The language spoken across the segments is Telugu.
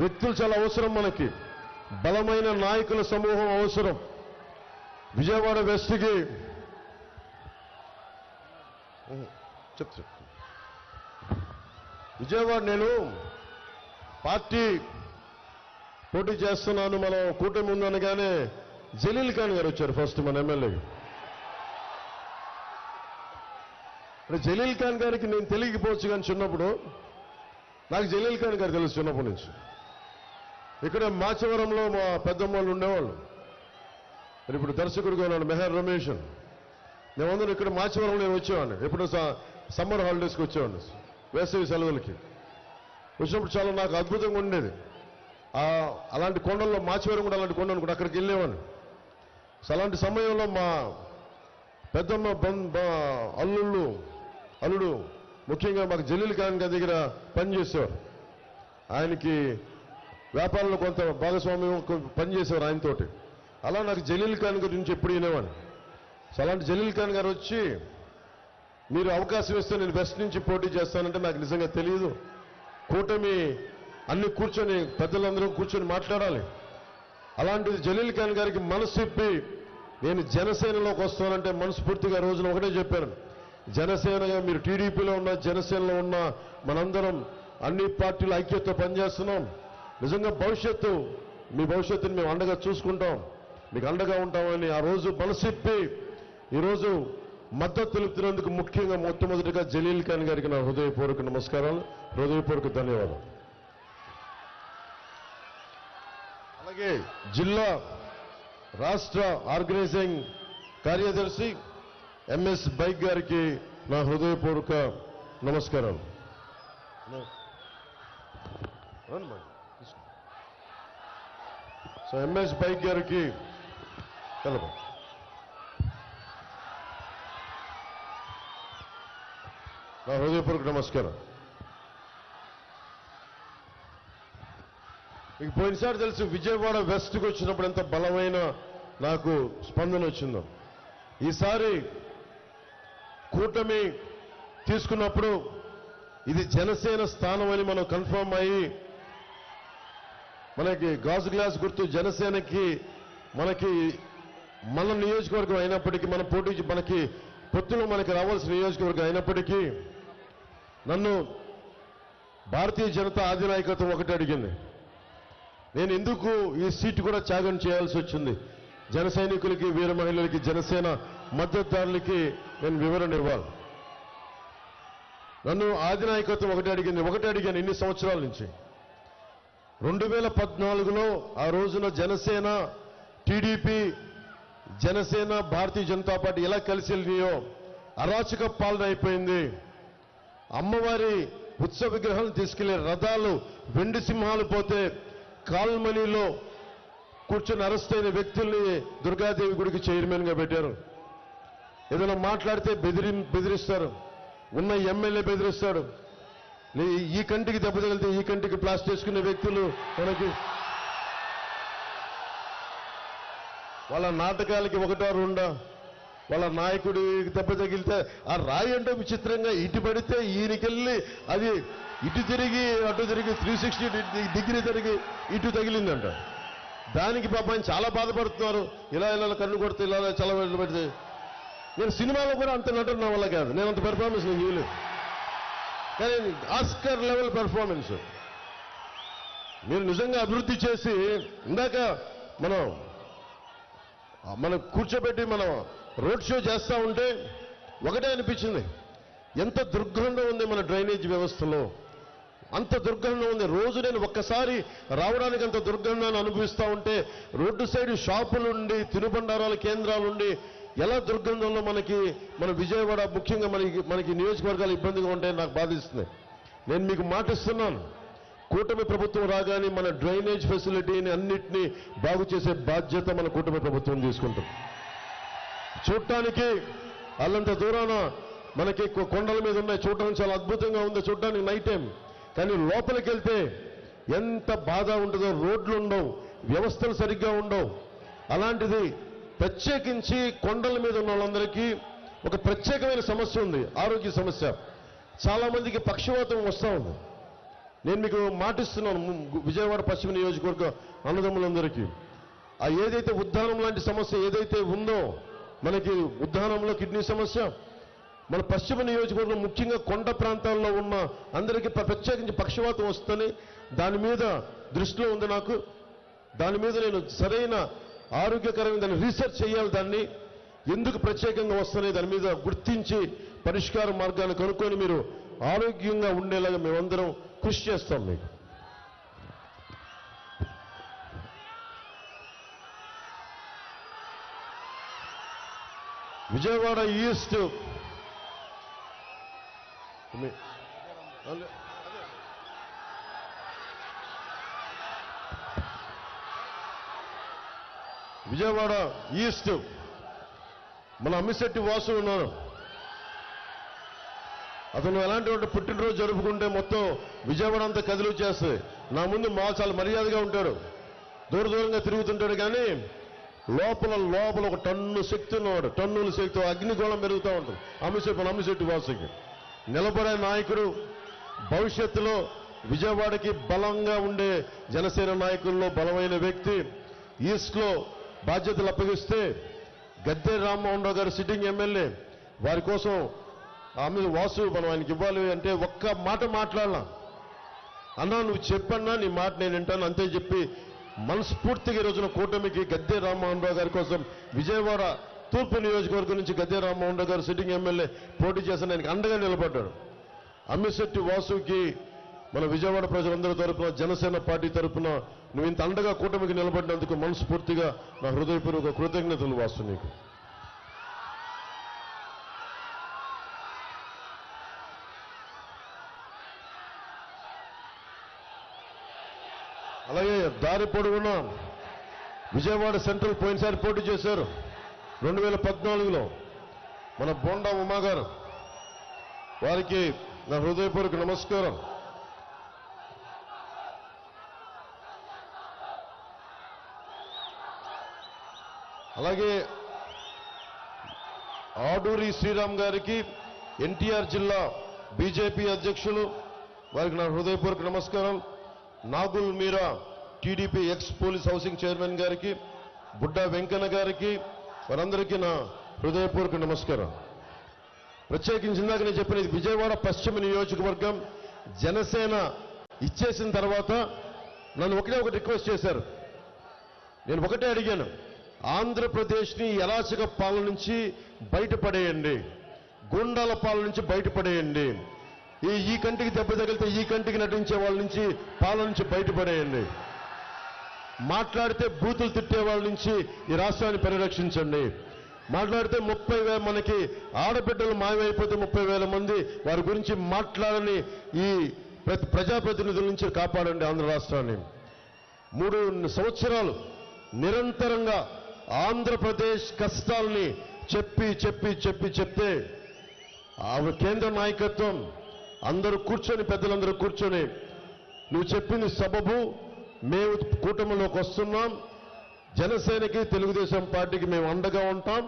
వ్యక్తులు చాలా అవసరం మనకి. బలమైన నాయకుల సమూహం అవసరం. విజయవాడ వెస్ట్కి చెప్తా విజయవాడ నేను పార్టీ పోటీ చేస్తున్నాను మనం కూటమి ఉందనగానే జలీల్ ఖాన్ గారు వచ్చారు ఫస్ట్ మన ఎమ్మెల్యే. అంటే జలీల్ ఖాన్ గారికి నేను తెలియకపోవచ్చు కానీ చిన్నప్పుడు నాకు జలీల్ ఖాన్ గారు తెలుసు చిన్నప్పటి నుంచి. ఇక్కడ మాచవరంలో మా పెద్దమ్మ వాళ్ళు ఉండేవాళ్ళు. మరి ఇప్పుడు దర్శకుడిగా ఉన్నాడు మెహర్ రమేష్ మేమందరం ఇక్కడ మాచవరంలో నేను వచ్చేవాడిని ఎప్పుడు స- సమ్మర్ హాలిడేస్కి వచ్చేవాడిని వేసవి సెలవులకి. వచ్చినప్పుడు చాలా నాకు అద్భుతంగా ఉండేది. అలాంటి కొండల్లో మాచివరం కూడా అలాంటి కొండ కూడా అక్కడికి వెళ్ళేవాడిని సో అలాంటి సమయంలో మా పెద్దమ్మ బం- అల్లుళ్ళు అల్లుడు ముఖ్యంగా మాకు జలీల్ ఖాన్ గారి దగ్గర పనిచేసేవారు. ఆయనకి వ్యాపారంలో కొంత భాగస్వామ్యం పనిచేసేవారు ఆయనతోటి అలా నాకు జలీల్ ఖాన్ గురించి ఎప్పుడు వినేవాడిని. సో అలాంటి జలీల్ ఖాన్ గారు వచ్చి మీరు అవకాశం ఇస్తే నేను వెస్ట్ నుంచి పోటీ చేస్తానంటే నాకు నిజంగా తెలియదు కూటమి అన్ని కూర్చొని పెద్దలందరూ కూర్చొని మాట్లాడాలి. అలాంటిది జలీల్ ఖాన్ గారికి మనసు ఇప్పి నేను జనసేనలోకి వస్తానంటే మనస్ఫూర్తిగా రోజున ఒకటే చెప్పాను. జనసేనగా మీరు టీడీపీలో ఉన్న జనసేనలో ఉన్న మనందరం అన్ని పార్టీల ఐక్యతతో పనిచేస్తున్నాం. నిజంగా భవిష్యత్తు మీ భవిష్యత్తుని మేము అండగా చూసుకుంటాం. మీకు అండగా ఉంటామని ఆ రోజు బలసిప్పి ఈరోజు మద్దతు తెలుపుతున్నందుకు ముఖ్యంగా మొట్టమొదటిగా జలీల్ ఖాన్ గారికి నా హృదయపూర్వక నమస్కారాలు హృదయపూర్వక ధన్యవాదాలు. అలాగే జిల్లా రాష్ట్ర ఆర్గనైజింగ్ కార్యదర్శి ఎంఎస్ బైక్ గారికి నా హృదయపూర్వక నమస్కారాలు. రండి. సో ఎంఎస్ బైక్ గారికి కలప. నా హృదయపూర్వక నమస్కారం. మీకు పోయినసారి తెలుసు విజయవాడ వెస్ట్కి వచ్చినప్పుడు ఎంత బలమైన నాకు స్పందన వచ్చిందో. ఈసారి కూటమి తీసుకున్నప్పుడు ఇది జనసేన స్థానం అని మనం కన్ఫర్మ్ అయ్యి మనకి గాజు గ్లాస్ గుర్తు జనసేనకి మనకి మన నియోజకవర్గం అయినప్పటికీ మన పోటీ మనకి పొత్తులో మనకి రావాల్సిన నియోజకవర్గం అయినప్పటికీ నన్ను భారతీయ జనతా అధినాయకత్వం ఒకటి అడిగింది. నేను ఎందుకు ఈ సీటు కూడా త్యాగం చేయాల్సి వచ్చింది? జన సైనికులకి వీర మహిళలకి జనసేన మద్దతుదారులకి నేను వివరణ ఇవ్వాలి. నన్ను ఆధినాయకత్వం ఒకటి అడిగింది. ఒకటి అడిగాను ఇన్ని సంవత్సరాల నుంచి. రెండు వేల పద్నాలుగులో ఆ రోజున జనసేన టీడీపీ జనసేన భారతీయ జనతా పార్టీ ఎలా కలిసి వెళ్ళినాయో అరాచక పాలన అయిపోయింది. అమ్మవారి ఉత్సవ విగ్రహాలను తీసుకెళ్ళే రథాలు వెండి సింహాలు పోతే కాల్మనీలో కూర్చొని అరెస్ట్ అయిన వ్యక్తుల్ని దుర్గాదేవి గుడికి చైర్మన్గా పెట్టారు. ఏదైనా మాట్లాడితే బెదిరి బెదిరిస్తారు. ఉన్న ఎమ్మెల్యే బెదిరిస్తాడు. ఈ కంటికి దెబ్బ తగిలితే ఈ కంటికి ప్లాస్ట్ చేసుకునే వ్యక్తులు మనకి వాళ్ళ నాటకాలకి ఒకటో రెండో వాళ్ళ నాయకుడికి దెబ్బ తగిలితే ఆ రాయి అంటే విచిత్రంగా ఇటు పడితే ఈయనకెళ్ళి అది ఇటు తిరిగి అటు తిరిగి త్రీ సిక్స్టీ డిగ్రీ తిరిగి ఇటు తగిలిందంట. దానికి పాప ఆయన చాలా బాధపడుతున్నారు. ఇలా ఇలా కన్ను కొడితే ఇలా ఇలా పెడితే. నేను సినిమాలో కూడా అంత నటన వల్ల కాదు. నేను అంత పెర్ఫార్మెన్స్ నేను చేయలేదు. కానీ ఆస్కర్ లెవెల్ పెర్ఫార్మెన్స్. మీరు నిజంగా అభివృద్ధి చేసి ఇందాక మనం మనం కూర్చోబెట్టి మనం రోడ్ షో చేస్తా ఉంటే ఒకటే అనిపించింది. ఎంత దుర్గంధం ఉంది మన డ్రైనేజ్ వ్యవస్థలో. అంత దుర్గంధం ఉంది. రోజు నేను ఒక్కసారి రావడానికి అంత దుర్గంధాన్ని అనుభవిస్తూ ఉంటే రోడ్డు సైడ్ షాపులుండి తినుబండారాల కేంద్రాలుండి ఎలా దుర్గంధంలో మనకి మన విజయవాడ ముఖ్యంగా మనకి మనకి నియోజకవర్గాలు ఇబ్బందిగా ఉంటాయని నాకు బాధిస్తుంది. నేను మీకు మాటిస్తున్నాను. కూటమి ప్రభుత్వం రాగానే మన డ్రైనేజ్ ఫెసిలిటీని అన్నిటినీ బాగు చేసే బాధ్యత మన కూటమి ప్రభుత్వం తీసుకుంటుంది. చూడటానికి అల్లంత దూరాన మనకి కొండల మీద ఉన్నాయి. చూడటానికి చాలా అద్భుతంగా ఉంది చూడటానికి నైట్ టైం కానీ లోపలికి వెళ్తే ఎంత బాధ ఉంటుందో రోడ్లు ఉండవు వ్యవస్థలు సరిగ్గా ఉండవు. అలాంటిది ప్రత్యేకించి కొండల మీద ఉన్న వాళ్ళందరికీ ఒక ప్రత్యేకమైన సమస్య ఉంది ఆరోగ్య సమస్య. చాలామందికి పక్షవాతం వస్తూ ఉంది. నేను మీకు మాటిస్తున్నాను విజయవాడ పశ్చిమ నియోజకవర్గ అన్నదమ్ములందరికీ. ఆ ఏదైతే ఉద్దానం లాంటి సమస్య ఏదైతే ఉందో మనకి ఉద్దానంలో కిడ్నీ సమస్య మన పశ్చిమ నియోజకవర్గం ముఖ్యంగా కొండ ప్రాంతాల్లో ఉన్న అందరికీ ప్రత్యేకించి పక్షవాతం వస్తుంది దాని మీద దృష్టిలో ఉంది నాకు. దాని మీద నేను సరైన ఆరోగ్యకరమైన దాన్ని రీసెర్చ్ చేయాలి దాన్ని. ఎందుకు ప్రత్యేకంగా వస్తున్నాయి దాని మీద గుర్తించి పరిష్కార మార్గాన్ని కనుక్కొని మీరు ఆరోగ్యంగా ఉండేలాగా మేమందరం కృషి చేస్తాం మీకు. విజయవాడ ఈస్ట్ మీ- అదే- అదే. విజయవాడ ఈస్ట్. మన అమ్మిశెట్టి వాసు ఉన్నారు. అతను ఎలాంటి పుట్టినరోజు జరుపుకుంటే మొత్తం విజయవాడ అంతా కదిలి చేస్తాయి నా ముందు మా చాలా మర్యాదగా ఉంటాడు. దూర దూరంగా తిరుగుతుంటాడు కానీ లోపల లోపల ఒక టన్ను శక్తి ఉన్నవాడు. టన్నుల శక్తి అగ్నిగోళం పెరుగుతూ ఉంటుంది. అమ్మిశెట్టి మన అమ్మిశెట్టి వాసుకి. నిలబడే నాయకుడు భవిష్యత్తులో విజయవాడకి బలంగా ఉండే జనసేన నాయకుల్లో బలమైన వ్యక్తి. ఈస్ట్లో బాధ్యతలు అప్పగిస్తే గద్దె రామ్మోహన్ రావు గారు సిట్టింగ్ ఎమ్మెల్యే. వారి కోసం ఆమె వాసు మనం ఆయనకి ఇవ్వాలి అంటే ఒక్క మాట మాట్లాడలా. అన్నా నువ్వు చెప్పన్నా నీ మాట నేను వింటాను అంతే చెప్పి మనస్ఫూర్తిగా ఈ రోజున కూటమికి గద్దె రామ్మోహన్ రావు గారి కోసం విజయవాడ తూర్పు నియోజకవర్గం నుంచి గద్దె రామ్మోహన్ రావు గారు సిట్టింగ్ ఎమ్మెల్యే పోటీ చేసిన ఆయనకి అండగా నిలబడ్డాడు. అమ్మిశెట్టి వాసుకి మన విజయవాడ ప్రజలందరి తరపున జనసేన పార్టీ తరపున నువ్వు ఇంత అండగా కూటమికి నిలబడినందుకు మనస్ఫూర్తిగా నా హృదయపూర్వక కృతజ్ఞతలు వాస్తు నీకు. అలాగే దారి పొడవునా విజయవాడ సెంట్రల్ పోయినసారి పోటీ చేశారు రెండు వేల పద్నాలుగులో. మన బోండా ఉమాగారు వారికి నా హృదయపూర్వక నమస్కారం. అలాగే ఆడూరి శ్రీరామ్ గారికి ఎన్టీఆర్ జిల్లా బీజేపీ అధ్యక్షులు వారికి నా హృదయపూర్వక నమస్కారం. Nagul Meera TDP ex police housing chairman గారికి బుడ్డా వెంకన్న గారికి వారందరికీ నా హృదయపూర్వక నమస్కారం. ప్రత్యేకించి ఇందాక నేను చెప్పిన ఇది విజయవాడ పశ్చిమ నియోజకవర్గం జనసేన ఇచ్చేసిన తర్వాత నన్ను ఒకటే ఒకటి రిక్వెస్ట్ చేశారు. నేను ఒకటే అడిగాను. ఆంధ్రప్రదేశ్ని ఎలాచక పాలన నుంచి బయటపడేయండి. గుండాల పాలన నుంచి బయటపడేయండి. ఈ ఈ కంటికి దెబ్బ తగిలితే ఈ కంటికి నటించే వాళ్ళ నుంచి పాలన నుంచి బయటపడేయండి. మాట్లాడితే బూతులు తిట్టే వాళ్ళ నుంచి ఈ రాష్ట్రాన్ని పరిరక్షించండి. మాట్లాడితే ముప్పై వేల మనకి ఆడబిడ్డలు మాయమైపోతే ముప్పై వేల మంది వారి గురించి మాట్లాడని ఈ ప్రతి ప్రజాప్రతినిధుల నుంచి కాపాడండి ఆంధ్ర రాష్ట్రాన్ని. మూడు సంవత్సరాలు నిరంతరంగా ఆంధ్రప్రదేశ్ కష్టాల్ని చెప్పి చెప్పి చెప్పి చెప్తే ఆమె కేంద్ర నాయకత్వం అందరూ కూర్చొని పెద్దలందరూ కూర్చొని నువ్వు చెప్పింది సబబు మేము కూటమిలోకి వస్తున్నాం. జనసేనకి తెలుగుదేశం పార్టీకి మేము అండగా ఉంటాం.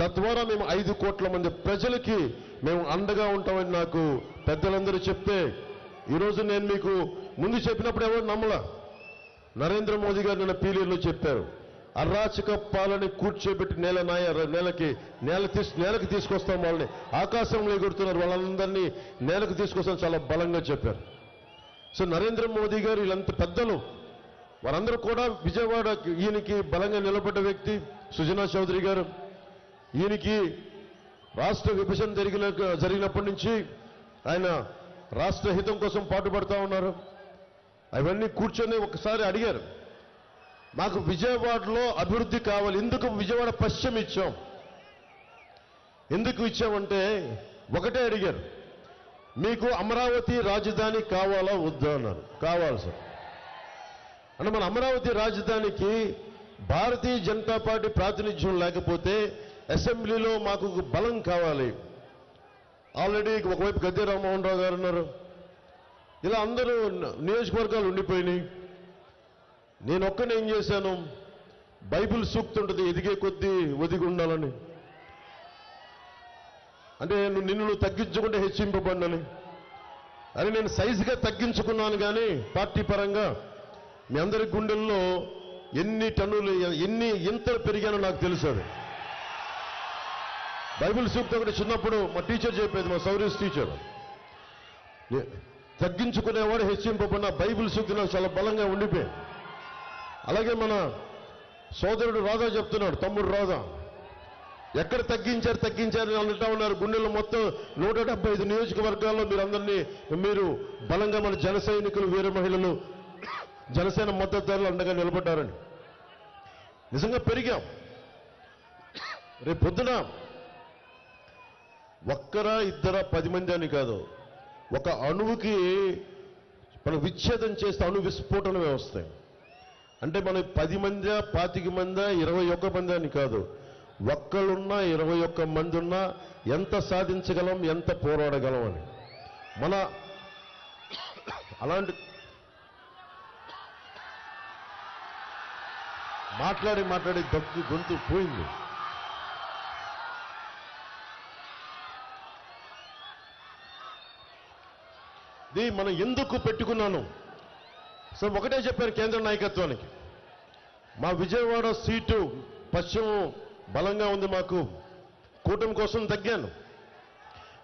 తద్వారా మేము ఐదు కోట్ల మంది ప్రజలకి మేము అండగా ఉంటామని నాకు పెద్దలందరూ చెప్తే ఈరోజు నేను మీకు ముందు చెప్పినప్పుడు ఎవరు నమ్మల? నరేంద్ర మోదీ గారు నిన్న పీలియర్లో చెప్పారు. అరాచక పాలని కూర్చోబెట్టి నేల నాయ నేలకి నేల తీసు నేలకు తీసుకొస్తాం వాళ్ళని. ఆకాశంలో ఎగురుతున్నారు వాళ్ళందరినీ నేలకు తీసుకొస్తాం చాలా బలంగా చెప్పారు. సో నరేంద్ర మోదీ గారు వీళ్ళంత పెద్దలు. వారందరూ కూడా విజయవాడ ఈయనకి బలంగా నిలబడ్డ వ్యక్తి సుజనా చౌదరి గారు. ఈయనకి రాష్ట్ర విభజన జరిగిన జరిగినప్పటి నుంచి ఆయన రాష్ట్ర హితం కోసం పాటుపడతా ఉన్నారు. అవన్నీ కూర్చొని ఒకసారి అడిగారు. మాకు విజయవాడలో అభివృద్ధి కావాలి. ఎందుకు విజయవాడ పశ్చిమ ఇచ్చాం. ఎందుకు ఇచ్చామంటే ఒకటే అడిగారు. మీకు అమరావతి రాజధాని కావాలా వద్దా అన్నారు. కావాలి సార్. అంటే మన అమరావతి రాజధానికి భారతీయ జనతా పార్టీ ప్రాతినిధ్యం లేకపోతే అసెంబ్లీలో మాకు బలం కావాలి. ఆల్రెడీ ఒకవైపు గద్దె రామ్మోహన్ రావు గారు ఉన్నారు. ఇలా అందరూ నియోజకవర్గాలు ఉండిపోయినాయి. నేను ఒక్కనే ఏం చేశాను? బైబిల్ సూక్తి ఉంటుంది ఎదిగే కొద్దీ ఒదిగి ఉండాలని. అంటే నువ్వు నిన్ను నువ్వు తగ్గించుకుంటే హెచ్చింపబడినని. అని నేను సైజుగా తగ్గించుకున్నాను కానీ పార్టీ పరంగా మీ అందరి గుండెల్లో ఎన్ని టన్నులు ఎన్ని ఇంతలు పెరిగానో నాకు తెలుసు అది. బైబిల్ సూక్తి ఒకటి చిన్నప్పుడు మా టీచర్ చెప్పేది మా సౌరీస్ టీచర్. ఏ- తగ్గించుకునేవాడు హెచ్చింపబడిన బైబిల్ సూక్తి నాకు చాలా బలంగా ఉండిపోయింది. అలాగే మన సోదరుడు రాధా చెప్తున్నాడు తమ్ముడు రాధా ఎక్కడ తగ్గించారు తగ్గించారు అని అంటా ఉన్నారు. గుండెలు మొత్తం నూట డెబ్బై ఐదు నియోజకవర్గాల్లో మీరందరినీ మీరు బలంగా మన జన సైనికులు వీర మహిళలు జనసేన మద్దతుదారులు అండగా నిలబడ్డారని నిజంగా పెరిగాం. రేపు పొద్దున ఒక్కరా ఇద్దరా పది మంది అని కాదు ఒక అణువుకి మనం విచ్ఛేదం చేస్తే అణు విస్ఫోటనమే వస్తాయి. అంటే మనం పది మంది పాతిక మందా ఇరవై ఒక్క మంది అని కాదు. ఒక్కళ్ళున్నా ఇరవై ఒక్క మంది ఉన్నా ఎంత సాధించగలం ఎంత పోరాడగలం అని. మన అలాంటి మాట్లాడి మాట్లాడి దగ్గు గొంతు పోయింది. ఇది మనం ఎందుకు పెట్టుకున్నాను? సో ఒకటే చెప్పారు కేంద్ర నాయకత్వానికి. మా విజయవాడ సీటు పశ్చిమం బలంగా ఉంది మాకు. కూటమి కోసం తగ్గాను.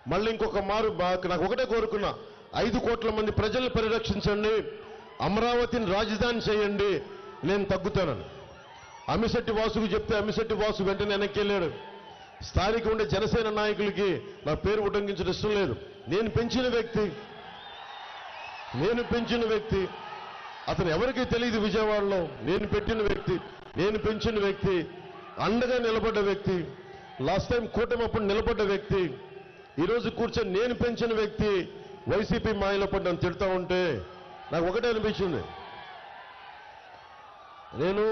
మళ్ళీ ఇంకొక మారు నాకు ఒకటే కోరుకున్నా. ఐదు కోట్ల మంది ప్రజల్ని పరిరక్షించండి. అమరావతిని రాజధాని చేయండి. నేను తగ్గుతానని. అమిశెట్టి వాసుకు చెప్తే అమిశెట్టి వాసు వెంటనే వెనక్కి వెళ్ళాడు స్థానిక ఉండే జనసేన నాయకులకి నా పేరు ఉటంకించడం ఇష్టం లేదు. నేను పెంచిన వ్యక్తి. నేను పెంచిన వ్యక్తి. అతను ఎవరికీ తెలియదు విజయవాడలో. నేను పెట్టిన వ్యక్తి నేను పెంచిన వ్యక్తి అండగా నిలబడ్డ వ్యక్తి లాస్ట్ టైం కూటమి అప్పుడు నిలబడ్డ వ్యక్తి ఈరోజు కూర్చొని నేను పెంచిన వ్యక్తి వైసీపీ మాయలో పడి నన్ను తిడతా ఉంటే నాకు ఒకటే అనిపించింది. నేను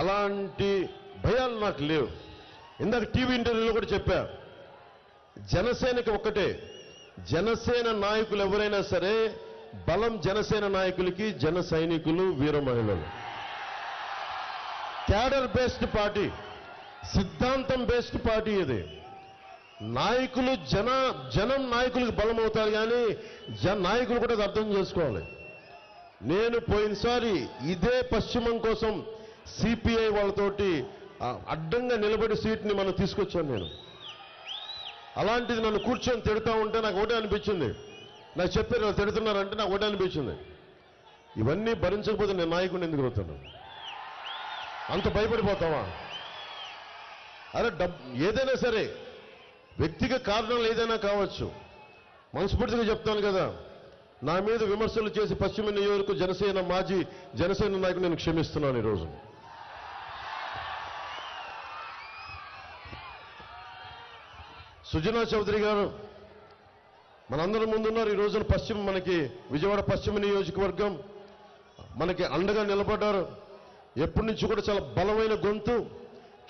అలాంటి భయాలు నాకు లేవు. ఇందాక టీవీ ఇంటర్వ్యూలో కూడా చెప్పా జనసేనకి ఒక్కటే జనసేన నాయకులు ఎవరైనా సరే బలం జనసేన నాయకులకి జన సైనికులు వీర మహిళలు. క్యాడర్ బేస్డ్ పార్టీ సిద్ధాంతం బేస్డ్ పార్టీ ఇది. నాయకులు జన జనం నాయకులకు బలం అవుతారు కానీ జన నాయకులు కూడా అది అర్థం చేసుకోవాలి. నేను పోయినసారి ఇదే పశ్చిమం కోసం సిపిఐ వాళ్ళతోటి అడ్డంగా నిలబడి సీట్ని మనం తీసుకొచ్చాను నేను. అలాంటిది నన్ను కూర్చొని తిడతా ఉంటే నాకు ఒకటే అనిపించింది. నాకు చెప్పారు వాళ్ళు తిడుతున్నారంటే నాకు ఒకటి అనిపించింది. ఇవన్నీ భరించకపోతే నేను నాయకుడిని ఎందుకు అవుతాను అంత భయపడిపోతావా? అరే డబ్ ఏదైనా సరే వ్యక్తిగత కారణాలు ఏదైనా కావచ్చు. మనస్ఫూర్తిగా చెప్తాను కదా నా మీద విమర్శలు చేసి పశ్చిమ నియోజక జనసేన మాజీ జనసేన నాయకుడు నేను క్షమిస్తున్నాను ఈరోజు. సుజనా చౌదరి గారు మనందరం ముందున్నారు. ఈ రోజున పశ్చిమ మనకి విజయవాడ పశ్చిమ నియోజకవర్గం మనకి అండగా నిలబడ్డారు. ఎప్పటి నుంచి కూడా చాలా బలమైన గొంతు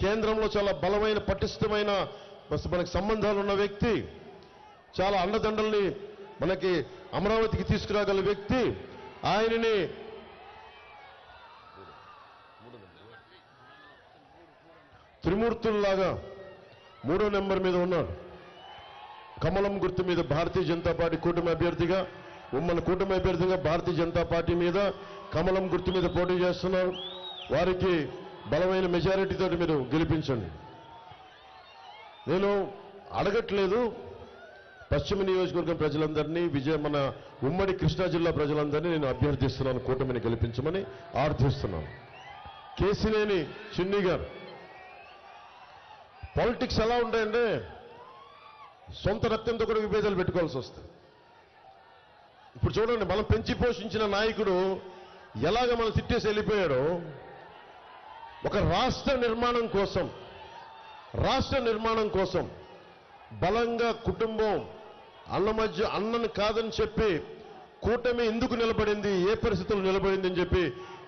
కేంద్రంలో చాలా బలమైన పటిష్టమైన మనకి సంబంధాలు ఉన్న వ్యక్తి చాలా అండదండల్ని మనకి అమరావతికి తీసుకురాగల వ్యక్తి ఆయనని త్రిమూర్తుల్లాగా మూడో నెంబర్ మీద ఉన్నాడు. కమలం గుర్తు మీద భారతీయ జనతా పార్టీ కూటమి అభ్యర్థిగా ఉమ్మడి కూటమి అభ్యర్థిగా భారతీయ జనతా పార్టీ మీద కమలం గుర్తు మీద పోటీ చేస్తున్నారు. వారికి బలమైన మెజారిటీతో మీరు గెలిపించండి. నేను అడగట్లేదు. పశ్చిమ నియోజకవర్గం ప్రజలందరినీ విజయ మన ఉమ్మడి కృష్ణా జిల్లా ప్రజలందరినీ నేను అభ్యర్థిస్తున్నాను. కూటమిని గెలిపించమని ఆర్థిస్తున్నాను. కేసినేని చిన్ని గారు పాలిటిక్స్ ఎలా ఉంటాయంటే సొంత రక్తంతో కూడా విభేదాలు పెట్టుకోవాల్సి వస్తుంది. ఇప్పుడు చూడండి మనం పెంచి పోషించిన నాయకుడు ఎలాగ మనం తిట్టేసి వెళ్ళిపోయాడో ఒక రాష్ట్ర నిర్మాణం కోసం రాష్ట్ర నిర్మాణం కోసం బలంగా కుటుంబం అన్న మధ్య అన్నను కాదని చెప్పి కూటమి ఎందుకు నిలబడింది ఏ పరిస్థితులు నిలబడింది అని చెప్పి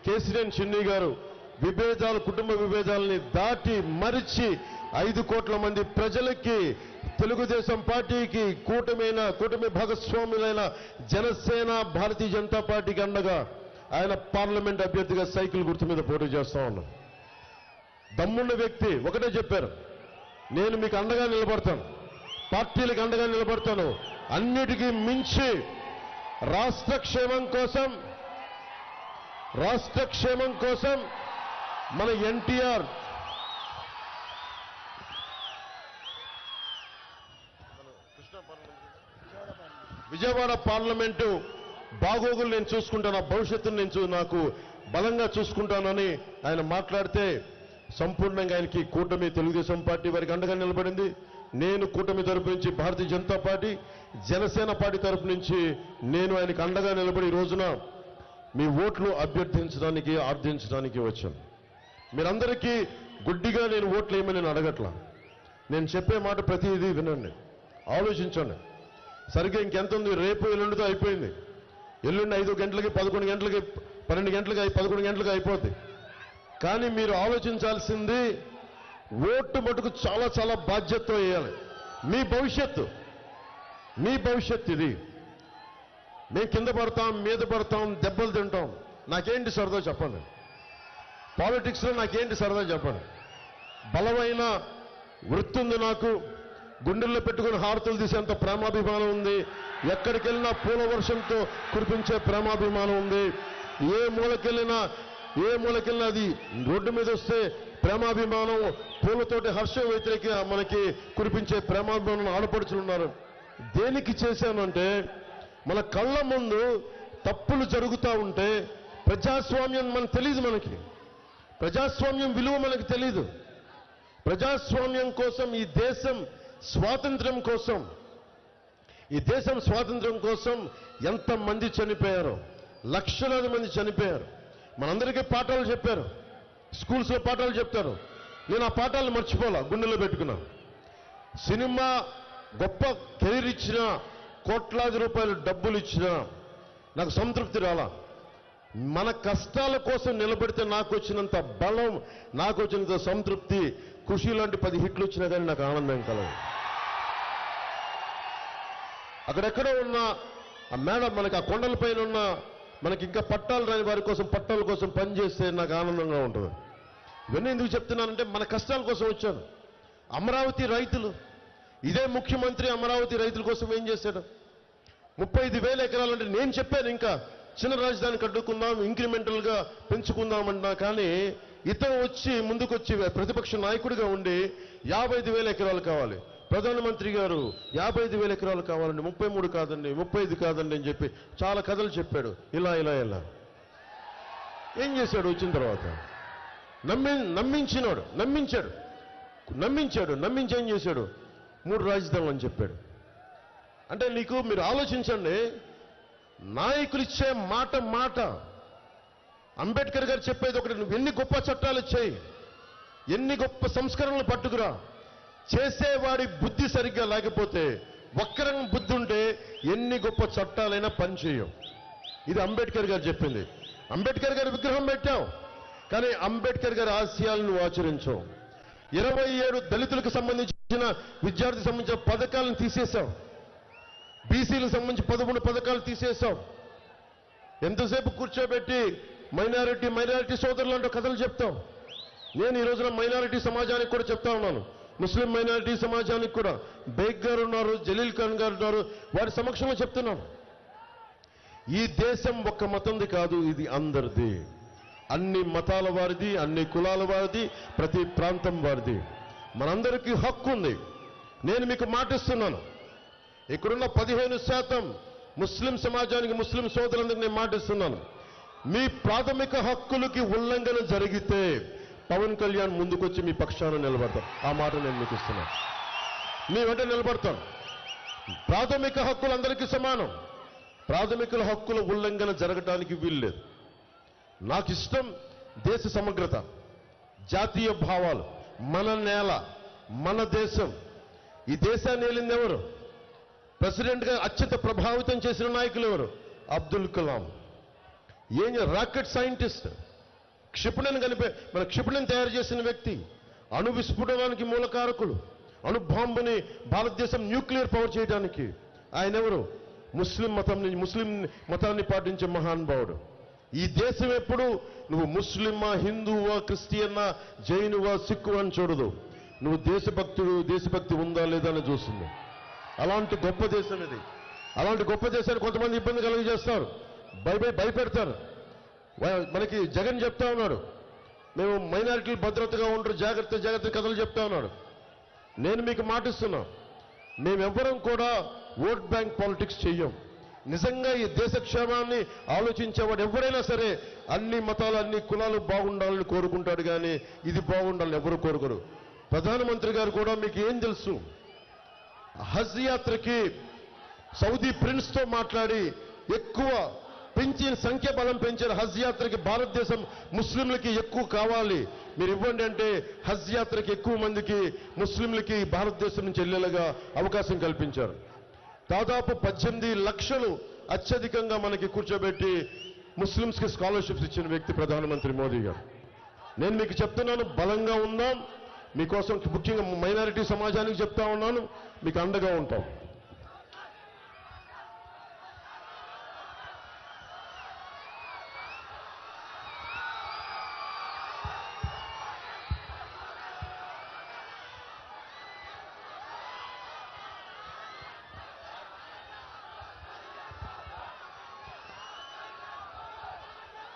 కేసీఆర్ చిన్ని గారు విభేదాలు కుటుంబ విభేదాలని దాటి మరిచి ఐదు కోట్ల మంది ప్రజలకి తెలుగుదేశం పార్టీకి కూటమైన కూటమి భాగస్వాములైన జనసేన భారతీయ జనతా పార్టీకి అండగా ఆయన పార్లమెంట్ అభ్యర్థిగా సైకిల్ గుర్తు మీద పోటీ చేస్తా ఉన్నాం. దమ్మున్న వ్యక్తి ఒకటే చెప్పారు నేను మీకు అండగా నిలబడతాను పార్టీలకు అండగా నిలబడతాను అన్నిటికీ మించి రాష్ట్ర క్షేమం కోసం రాష్ట్ర క్షేమం కోసం మన ఎన్టీఆర్ విజయవాడ పార్లమెంటు బాగోగులు నేను చూసుకుంటాను భవిష్యత్తును నేను నాకు బలంగా చూసుకుంటానని ఆయన మాట్లాడితే సంపూర్ణంగా ఆయనకి కూటమి తెలుగుదేశం పార్టీ వారికి అండగా నిలబడింది. నేను కూటమి తరపు నుంచి భారతీయ జనతా పార్టీ జనసేన పార్టీ తరపు నుంచి నేను ఆయనకు అండగా నిలబడి ఈ రోజున మీ ఓట్లు అభ్యర్థించడానికి ఆర్థించడానికి వచ్చాను. మీరందరికీ గుడ్డిగా నేను ఓట్లు వేయమని నేను అడగట్లా. నేను చెప్పే మాట ప్రతిదీ వినండి ఆలోచించండి. సరిగ్గా ఇంకెంత ఉంది? రేపు ఎల్లుండితో అయిపోయింది. ఎల్లుండి ఐదు గంటలకి పదకొండు గంటలకి పన్నెండు గంటలకి అయి- పదకొండు గంటలకి అయిపోద్ది. కానీ మీరు ఆలోచించాల్సింది ఓటు మటుకు చాలా చాలా బాధ్యతతో వేయాలి. మీ భవిష్యత్తు. మీ భవిష్యత్తు ఇది. మేము కింద పడతాం మీద పడతాం దెబ్బలు తింటాం. నాకేంటి సరదా చెప్పండి? పాలిటిక్స్లో నాకేంటి సరదా చెప్పండి? బలమైన వృత్తి ఉంది నాకు. గుండెల్లో పెట్టుకుని హారతులు తీసేంత ప్రేమాభిమానం ఉంది. ఎక్కడికి వెళ్ళినా పూల వర్షంతో కురిపించే ప్రేమాభిమానం ఉంది. ఏ మూలకెళ్ళినా ఏ మూలకెళ్ళినా అది రోడ్డు మీద వస్తే ప్రేమాభిమానం పూలతోటి హర్షం వ్యతిరేక మనకి కురిపించే ప్రేమాభిమానం ఆడపడుచులు ఉన్నారు. దేనికి చేశానంటే మన కళ్ళ ముందు తప్పులు జరుగుతూ ఉంటే ప్రజాస్వామ్యం మనకు తెలియదు మనకి. ప్రజాస్వామ్యం విలువ మనకు తెలియదు ప్రజాస్వామ్యం కోసం ఈ దేశం స్వాతంత్ర్యం కోసం ఈ దేశం స్వాతంత్ర్యం కోసం ఎంతమంది చనిపోయారో లక్షలాది మంది చనిపోయారు. మనందరికీ పాఠాలు చెప్పారు. స్కూల్స్లో పాఠాలు చెప్తారు. నేను ఆ పాఠాలు మర్చిపోలా గుండెలో పెట్టుకున్నాను సినిమా గొప్ప కెరీర్ ఇచ్చిన కోట్లాది రూపాయలు డబ్బులు ఇచ్చినా నాకు సంతృప్తి రాలా. మన కష్టాల కోసం నిలబడితే నాకు వచ్చినంత బలం నాకు వచ్చినంత సంతృప్తి ఖుషి లాంటి పది హిట్లు వచ్చినా కానీ నాకు ఆనందం కలదు. అక్కడెక్కడో ఉన్న ఆ మేడం మనకి ఆ కొండలపైన ఉన్న మనకి ఇంకా పట్టాలు రాని వారి కోసం పట్టాల కోసం పనిచేస్తే నాకు ఆనందంగా ఉంటుంది. ఇవన్నీ ఎందుకు చెప్తున్నానంటే మన కష్టాల కోసం వచ్చాను. అమరావతి రైతులు ఇదే ముఖ్యమంత్రి అమరావతి రైతుల కోసం ఏం చేశాడు? ముప్పై ఐదు వేల ఎకరాలంటే నేను చెప్పాను ఇంకా. చిన్న రాజధాని కట్టుకుందాం ఇంక్రిమెంటల్గా పెంచుకుందామన్నా కానీ ఇతను వచ్చి ముందుకొచ్చి ప్రతిపక్ష నాయకుడిగా ఉండి యాభై ఐదు వేల ఎకరాలు కావాలి. ప్రధానమంత్రి గారు యాభై ఐదు వేల ఎకరాలు కావాలండి. ముప్పై మూడు కాదండి ముప్పై ఐదు కాదండి అని చెప్పి చాలా కథలు చెప్పాడు. ఇలా ఇలా ఇలా. ఏం చేశాడు? వచ్చిన తర్వాత నమ్మి నమ్మించినాడు నమ్మించాడు. నమ్మించాడు నమ్మించి ఏం చేశాడు? మూడు రాజధానులు అని చెప్పాడు. అంటే నీకు మీరు ఆలోచించండి నాయకులు ఇచ్చే మాట మాట. అంబేద్కర్ గారు చెప్పేది ఒకటి నువ్వు ఎన్ని గొప్ప చట్టాలు చేయి ఎన్ని గొప్ప సంస్కరణలు పట్టుకురా. చేసేవాడి బుద్ధి సరిగ్గా లేకపోతే వక్రం బుద్ధి ఉంటే ఎన్ని గొప్ప చట్టాలైనా పనిచేయం ఇది అంబేద్కర్ గారు చెప్పింది. అంబేద్కర్ గారి విగ్రహం పెట్టావు కానీ అంబేద్కర్ గారి ఆశయాలను ఆచరించావు. ఇరవై ఏడు దళితులకు సంబంధించిన విద్యార్థి సంబంధించిన పథకాలను తీసేశావు బీసీలకు సంబంధించి పదమూడు పథకాలు తీసేశాం. ఎంతసేపు కూర్చోబెట్టి మైనారిటీ మైనారిటీ సోదరులు అంటూ కథలు చెప్తాం. నేను ఈ రోజున మైనారిటీ సమాజానికి కూడా చెప్తా ఉన్నాను. ముస్లిం మైనారిటీ సమాజానికి కూడా. బేగ్ గారు ఉన్నారు జలీల్ ఖాన్ గారు ఉన్నారు వారి సమక్షంలో చెప్తున్నాను ఈ దేశం ఒక్క మతంది కాదు ఇది అందరిది. అన్ని మతాల వారిది అన్ని కులాల వారిది ప్రతి ప్రాంతం వారిది. మనందరికీ హక్కు ఉంది. నేను మీకు మాటిస్తున్నాను. ఇక్కడున్న పదిహేను శాతం ముస్లిం సమాజానికి ముస్లిం సోదరులందరికీ నేను మాటిస్తున్నాను మీ ప్రాథమిక హక్కులకి ఉల్లంఘన జరిగితే పవన్ కళ్యాణ్ ముందుకొచ్చి మీ పక్షాన నిలబడతాం ఆ మాట నేను మీకు ఇస్తున్నాను. మీ వెంట నిలబడతాం ప్రాథమిక హక్కులు అందరికీ సమానం. ప్రాథమిక హక్కుల ఉల్లంఘన జరగడానికి వీల్లేదు. నాకు ఇష్టం దేశ సమగ్రత జాతీయ భావాలు మన నేల మన దేశం. ఈ దేశాన్ని వెళ్ళింది ఎవరు? ప్రెసిడెంట్గా అత్యంత ప్రభావితం చేసిన నాయకులు ఎవరు? అబ్దుల్ కలాం. ఏం రాకెట్ సైంటిస్ట్. క్షిపణిని కనిపే మన క్షిపణిని తయారు చేసిన వ్యక్తి. అణు విస్ఫోటనానికి మూలకారకులు అణుబాంబుని భారతదేశం న్యూక్లియర్ పవర్ చేయడానికి. ఆయన ఎవరు? ముస్లిం మతం ముస్లిం మతాన్ని పాటించే మహానుభావుడు ఈ దేశం ఎప్పుడు నువ్వు ముస్లిమా హిందువా క్రిస్టియన్నా జైనువా సిక్కు అని చూడదు. నువ్వు దేశభక్తుడు దేశభక్తి ఉందా లేదా అని చూస్తుంది. అలాంటి గొప్ప దేశం ఇది. అలాంటి గొప్ప దేశాన్ని కొంతమంది ఇబ్బంది కలుగజేస్తారు. భయపడి భయపెడతారు. మనకి జగన్ చెప్తా ఉన్నాడు. మేము మైనారిటీలు భద్రతగా ఉంటారు జాగ్రత్త జాగ్రత్త కథలు చెప్తా ఉన్నాడు. నేను మీకు మాటిస్తున్నా మేమెవ్వరం కూడా ఓట్ బ్యాంక్ పాలిటిక్స్ చెయ్యం. నిజంగా ఈ దేశ క్షేమాన్ని ఆలోచించేవాడు ఎవరైనా సరే అన్ని మతాలు అన్ని కులాలు బాగుండాలని కోరుకుంటాడు కానీ ఇది బాగుండాలని ఎవరు కోరుకోరు. ప్రధానమంత్రి గారు కూడా మీకు ఏం తెలుసు? హజ్ యాత్రకి సౌదీ ప్రిన్స్తో మాట్లాడి ఎక్కువ పెంచిన సంఖ్య బలం పెంచిన హజ్ యాత్రకి భారతదేశం ముస్లింలకి ఎక్కువ కావాలి. మీరు ఇవ్వండి అంటే హజ్ యాత్రకి ఎక్కువ మందికి ముస్లింలకి భారతదేశం నుంచి వెళ్ళేలాగా అవకాశం కల్పించారు. దాదాపు పద్దెనిమిది లక్షలు అత్యధికంగా మనకి కూర్చోబెట్టి ముస్లింస్కి స్కాలర్షిప్స్ ఇచ్చిన వ్యక్తి ప్రధానమంత్రి మోదీ గారు. నేను మీకు చెప్తున్నాను బలంగా ఉందాం మీకోసం ముఖ్యంగా మైనారిటీ సమాజానికి చెప్తా ఉన్నాను. మీకు అండగా ఉంటాం.